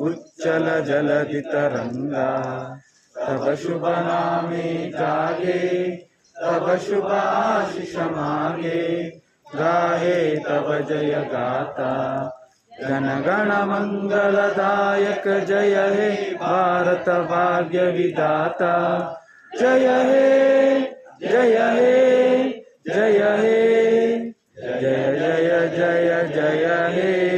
उच्चल जलधि तरंगा तब शुभ नामे जागे तब शुभ आशीष मागे गाहे तव जय गाता गण गण मंगलदायक जय हे भारत भाग्य विदाता जय हे जय हे जय हे जय जय जय जय हे